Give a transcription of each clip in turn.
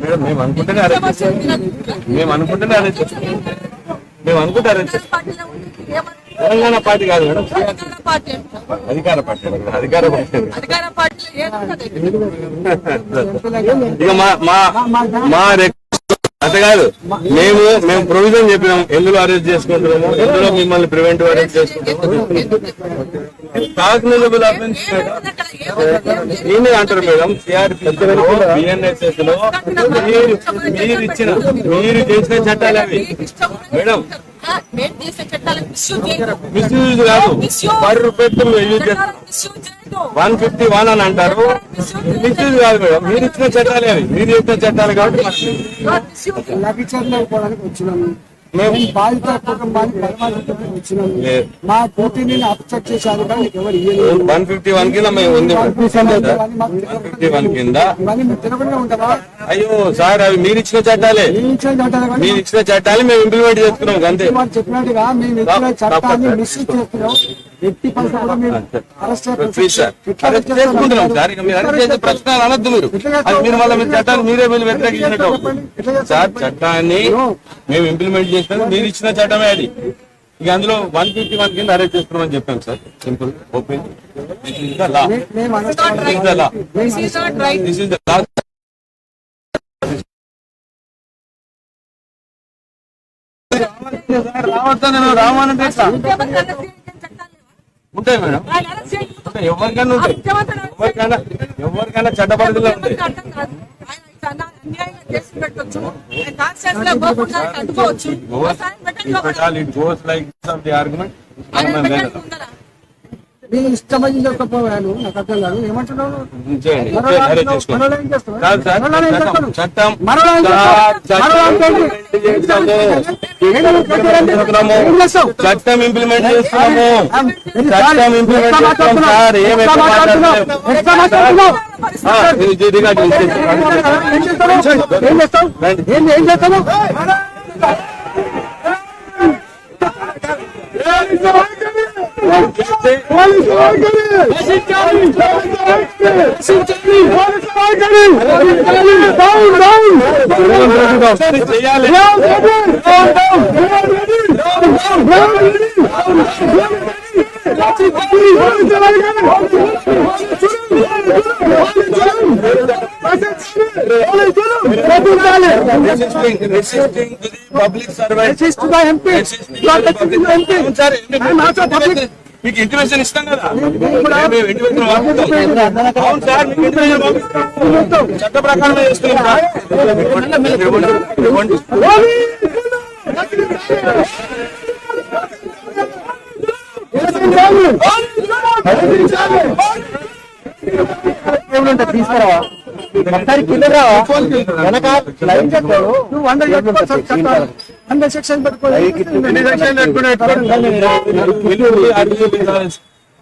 Madam మేము అనుకుంటేనే arrest చేస్తాం మేము అనుకుంటేనే అరెస్ట్ మేము అనుకుంటే అరెస్ట్ తెలంగాణ పార్టీ కాదు మేడం. అధికార పార్టీ అంట. అధికార పార్టీ? ఇక మా మా అంతే కాదు మేము మేము ప్రొవిజన్ చెప్పినాం. ఎందులో అరెస్ట్ చేసుకుంటున్నాము? ఎందులో మిమ్మల్ని ప్రివెంటివ్ అరెస్ట్ చేసుకుంటాము కాగ్నిజబుల్ అఫెన్స్ అంటారు మేడం. సిఆర్పి బిఎన్ఎస్ఎస్లో మీరు మీరు ఇచ్చిన మీరు చేసిన చట్టాలు అవి. మేడం. మిస్యూజ్ కాదు. Misuse. పర్ రూపాయలు యూజ్ చేస్తారు. వన్ ఫిఫ్టీ వన్ అని అంటారు. మిస్యూజ్ కాదు మేడం. మీరు ఇచ్చిన చట్టాలే అవి మీరు ఇచ్చిన చట్టాలు కాబట్టి మనకి Not misuse. లభించలేకపోవడానికి వచ్చినాము మేము మేము బాధిత కుటుంబాన్ని పరామర్శించడానికి వచ్చినాము లేదు. మా డ్యూటీని అబ్స్ట్రక్ట్ చేశారు కానీ నీకు ఎవరు ఇయ్యలేదు. వన్ ఫిఫ్టీ వన్ కింద మేము ఉంది వన్ ఫిఫ్టీ వన్ కింద. ఇవన్నీ మీరు తినకుండా ఉంటారా? అయ్యో సార్ అవి మీరు ఇచ్చిన చట్టాలే. మీరు ఇచ్చిన చట్టాలు మేము ఇంప్లిమెంట్ చేస్తున్నాం అంతే. చెప్పినట్టుగా మేము ఇచ్చిన చట్టాన్ని మిస్యూజ్ చేస్తున్నాం. ఎట్టి సార్ చేసుకుంటున్నాం సార్ మీరు అరెస్ట్ చేసే ప్రశ్నలు అనొద్దు మీరు అది మీరు మళ్ళీ మీరు చట్టాన్ని మీరే మీరు వ్యతిరేకించినట్టు సార్ చట్టాన్ని మేము ఇంప్లిమెంట్ చేస్తాం మీరు ఇచ్చిన చట్టమే అది. ఇక అందులో వన్ ఫిఫ్టీ వన్ కింద అరెస్ట్ చేస్తున్నామని చెప్పాం sir simple open this is the law మేము It's not this is the law right. This is not right. This is the law రావద్దని రావాలంటే ఎట్లా? ముఖ్యమంత్రి అరెస్ట్ చేయించిన చట్టాలు లేవా? ఉంటాయి మేడం ఉంటాయి. ఎవరికైనా ఉంటాయి ఎవరికైనా ఎవరికైనా చట్ట పరిధిలో ఉంటాయి. పెట్టాలి గోస్ లైక్ ఆర్గ్యుమెంట్ ఆయన పెట్టండి ముందర. మీ ఇష్టమని చెప్పకపోయాను నాకు అర్థం కాదు ఏమంటున్నావు చేయండి మరలా అరెస్ట్ అంటున్నావు, చేసుకోండి మరలా ఏం చేస్తావు? కాదు సార్ మరలా ఏం చట్టం ఇంప్లిమెంట్ చేస్తున్నాము చట్టం? ఇంప్లిమెంట్? సార్ ఏం? మాట్లాడలేదు. ఎట్లా మాట్లాడుతున్నావు? ఆ, ఇది- ఇది రికార్డు చేసి- ఏం చేస్తావు? ఏం చేస్తావు? ఏం ఏం చేస్తావు? చేయాలి resisting resisting to the public servant మీకు ఇంటిమేషన్ ఇస్తాం కదా? అవును సార్ మీకు ఇంటిమేషన్ పంపిస్తాం చట్ట ప్రకారం. తీసుకురావా? ఒకసారి కింద రావా? వెనక లైన్ చెప్పాడు నువ్వు వంద సెక్షన్ పెట్టుకోవాలి. మీరు అడిగి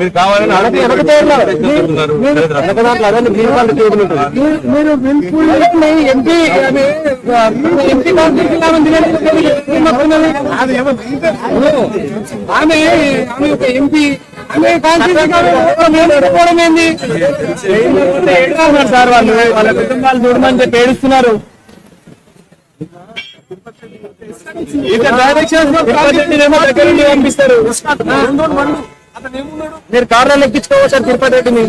మీరు కావాలని అడిగి చెప్తున్నారు. మీరు- మీరు విల్ఫుల్ ఎంపీ ఎంపీ ఆమె ఆమె ఒక ఎంపీ ఆమె కాన్స్టిట్యూషన్ ఏంది ఏడుస్తున్నారు సార్ వాళ్ళు వాళ్ళ కుటుంబాలు చూడమని చెప్పి ఏడుస్తున్నారు మీరు కార్లో ఎక్కించుకోవచ్చు? సార్ తిరుపతి రెడ్డిని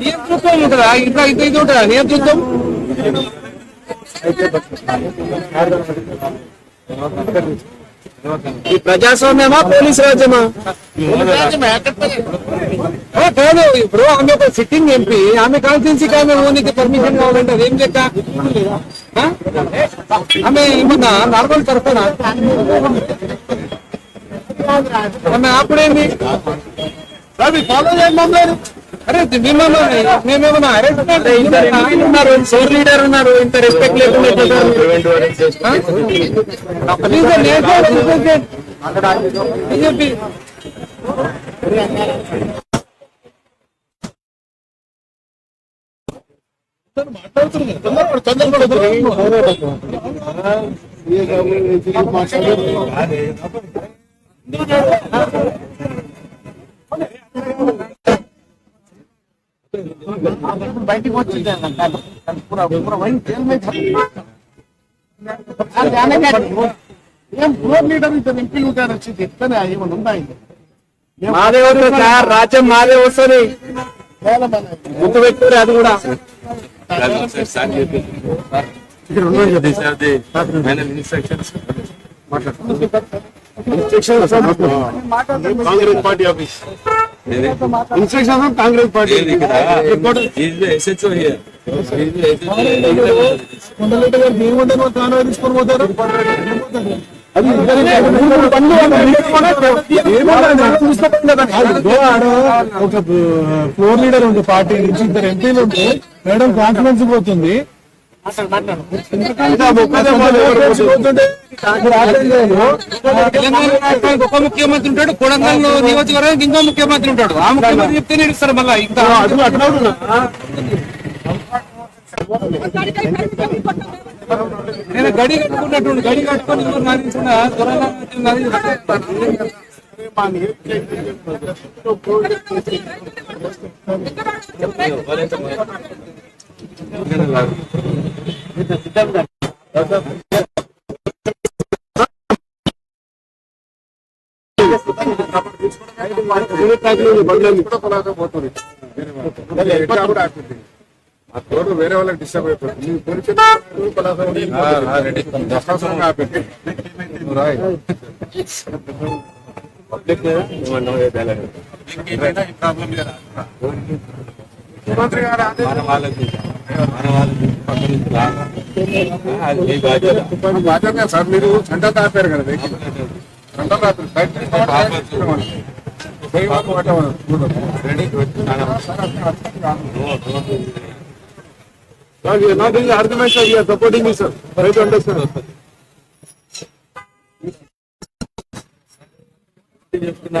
నియంతృత్వం ఉంటుందా? ఇంకా ఇంకా ఇది ఉంటుందా నియంతృత్వం ఈ ప్రజాస్వామ్యమా పోలీస్ రాజ్యమా? కాదు ఇప్పుడు ఆమె ఒక సిట్టింగ్ ఎంపీ ఆమె కాన్స్టిట్యూన్సీకి ఆమె ఓనికి పర్మిషన్ కావాలంటే అదేం చెక్క ఆమె ఏమన్నా నార్మల్ తరఫున ఆమె అప్పుడేంది ఫాలో చేయండి మమ్మల్ని అరే మిమ్మల్ని మేమేమన్నా అరెస్ట్ ఉన్నారు సోర్ లీడర్ ఉన్నారు ఇంత రెస్పెక్ట్ లేకుండా చేశారు. Preventive arrest ఇప్పుడు బయటికి వచ్చింది ఏం గ్రూప్ లీడర్ ఇద్దరు ఎంపీలు ఉంటారు వచ్చింది? ఎట్లనే ఏమైనా ఉందా మాదే వస్తుంది రాజ్యం మాదే వస్తుంది. గుర్తు పెట్టుకోరు అది కూడా. Instructions Congress party office. Instruction Congress party. Kondaleddi గారు తాను తీసుకొని పోతారు? ఒక ఫ్లోర్ లీడర్ ఉంది పార్టీ నుంచి ఇద్దరు ఎంపీలు ఉంటే మేడం కాన్ఫిడెన్స్ పోతుంది. తెలంగాణ రాష్ట్రానికి ఒక ముఖ్యమంత్రి ఉంటాడు కొడంగల్ నియోజకవర్గానికి ఇంకో ముఖ్యమంత్రి ఉంటాడు. ఆ ముఖ్యమంత్రి చెప్తేనే ఇస్తారు మళ్ళీ ఇంకా నేను గడి కట్టుకున్నట్టు గడి కట్టుకొని ఎవరు నాదించుకున్నా ఆ తోడు వేరే వాళ్ళకి డిస్టర్బ్ అయిపోతుంది మీ ముఖ్యమంత్రి గారు బాధ్యత సార్ మీరు సెంటర్ ఆపారు కదా సెంటర్ ఆపారు బయట తీసుకోవాలి. రెడీ సపోర్టింగ్ మీ సార్ అండర్స్టాండ్ చెప్తున్నా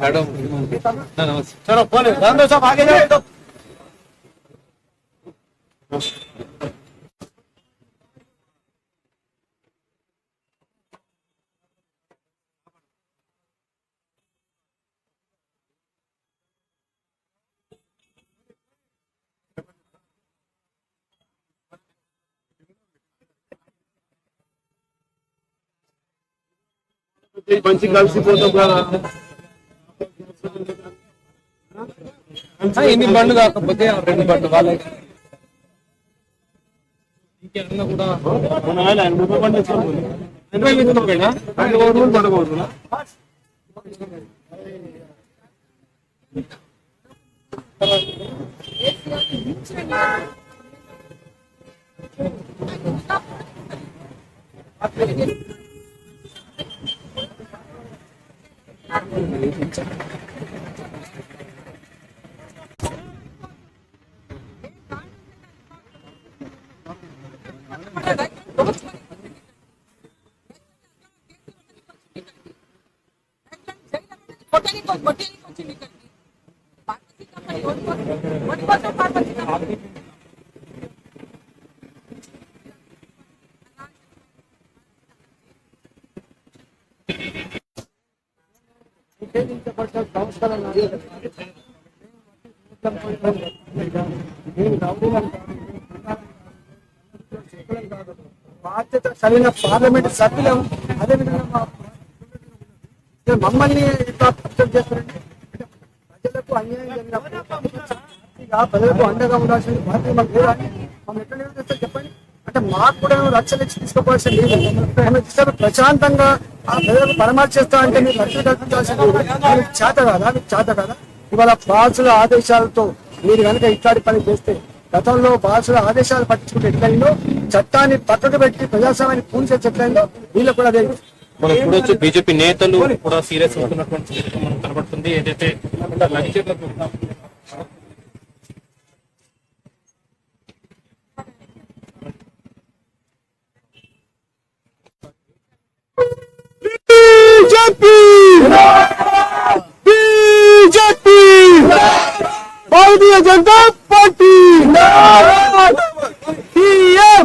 मैडम चलो फ़ोन साहब आगे जाए तो మంచి కలిసిపోతాం కదా ఆ, ఎన్ని బండ్లు కాకపోతే ఆ రెండు బండ్లు వాళ్ళే ఇంకేమన్నా కూడా ఎనభై మీద బాధ్యత కలిగిన పార్లమెంట్ సభ్యులం అదేవిధంగా మమ్మల్ని ఇట్లా ప్రచారం చేస్తారండి ప్రజలకు అన్యాయం జరిగినప్పుడు ప్రజలకు అండగా ఉండాల్సిన బాధ్యత మాకు లేదా మనం ఎట్లా చెప్పండి. అంటే మాకు కూడా రక్షణ ఇచ్చి ప్రశాంతంగా ఆ ప్రజలకు పరమార్చేస్తా అంటే మీరు రక్షణ కల్పించాల్సిన మీకు చేత కాదా? మీకు చేత కాదా? ఇవాళ బాసుల ఆదేశాలతో మీరు కనుక ఇట్లాంటి పని చేస్తే గతంలో బాసుల ఆదేశాలు పట్టించుకుంటే ఎట్లయిందో చట్టాన్ని పక్కకు పెట్టి ప్రజాస్వామ్యాన్ని పూర్తి ఎట్లయిందో వీళ్ళు కూడా అదే మనం చూడొచ్చు బీజేపీ నేతలు కూడా సీరియస్ అవుతున్నటువంటి మనకు కనబడుతుంది. ఏదైతే BJP BJP Bharatiya Janata party CM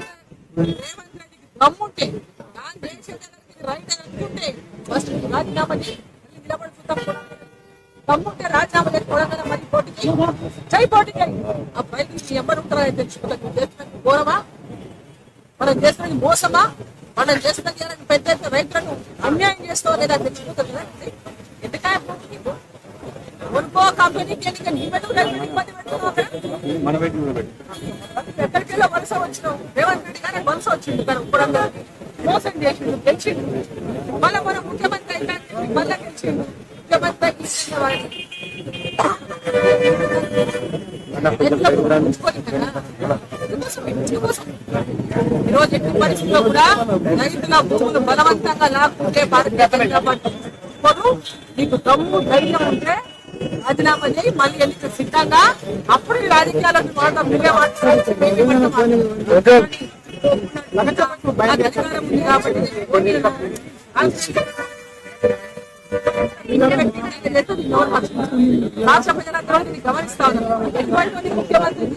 రాజీనామా చేసి చూడగల మరి పోటీకి జై పోటీకి. ఆ పైకి ఎవరు ఉంటారో తెలుసుకుంటారు చేస్తున్నది ఘోరమా? మనం చేస్తున్నది మోసమా? మనం చేస్తున్నది పెద్ద ఎత్తున రైతులను అన్యాయం చేస్తావో లేదా తెలుసుకుంటారు కదా? ఎందుకంటే కొనుక్కో కంపెనీకి ఎందుకంటే నీ పెట్టు రైతులకు ఇబ్బంది పెట్టుకున్నావు అక్కడ? ఎక్కడికి వెళ్ళో వలస వచ్చినావు. రేవంత్ రెడ్డి గారే వలస వచ్చిండు కానీ ఇప్పుడు మోసం చేసిండు గెలిచిండు. మళ్ళీ మన ముఖ్యమంత్రి అయితే మళ్ళీ గెలిచిండు. ముఖ్యమంత్రి ఈరోజు ఎట్టి పరిస్థితిలో కూడా రైతుల భూములు బలవంతంగా లాక్కుంటే భారతీయ జనతా పార్టీ నీకు దమ్ము ధైర్యం ఉంటే రాజీనామా చేయి మళ్ళీ ఎన్నిక సిద్ధంగా అప్పుడు ఈ రాజకీయాలకు మాత్రం మీరే మాట్లాడాలి అధికారం ఉంది కాబట్టి రాష్ట్ర ప్రజలందరూ దీన్ని గమనిస్తా ఎటువంటి ముఖ్యమంత్రి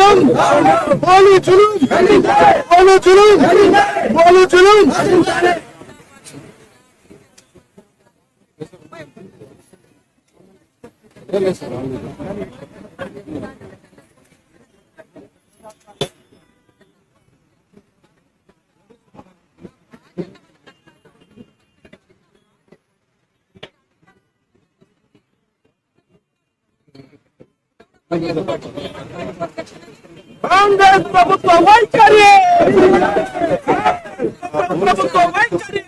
Anlatılın! Anlatılın! Anlatılın! Anlatılın! Thank you. Congress ప్రభుత్వ వైఖరి ప్రభుత్వ వైఖరి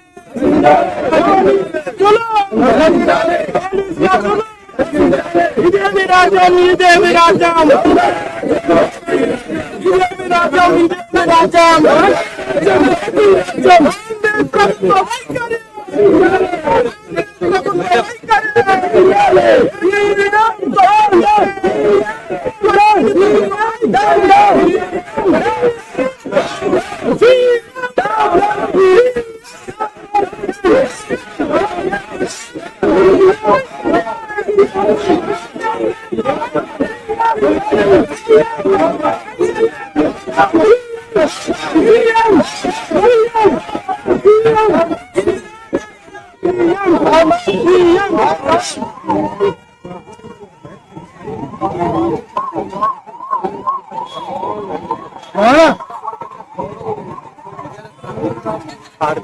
ఇదేమి రాజ్యం ఇదేమి రాజ్యం ఇదేమి రాజ్యం ఇదేమి రాజ్యం Yeah.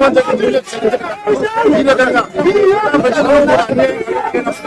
వద్దొద్దు మీరు ఇవ్వండి.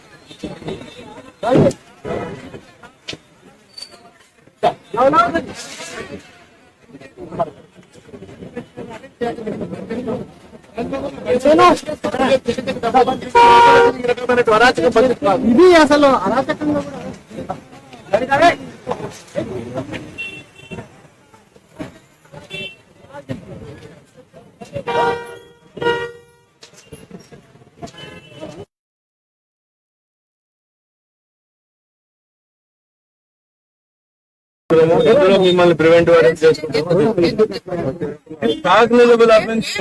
ఇది అసలు అరాచకంగా కూడా మిమ్మల్ని ప్రివెంట్ చేసుకుంటాం కాగ్నిజబుల్ అఫెన్స్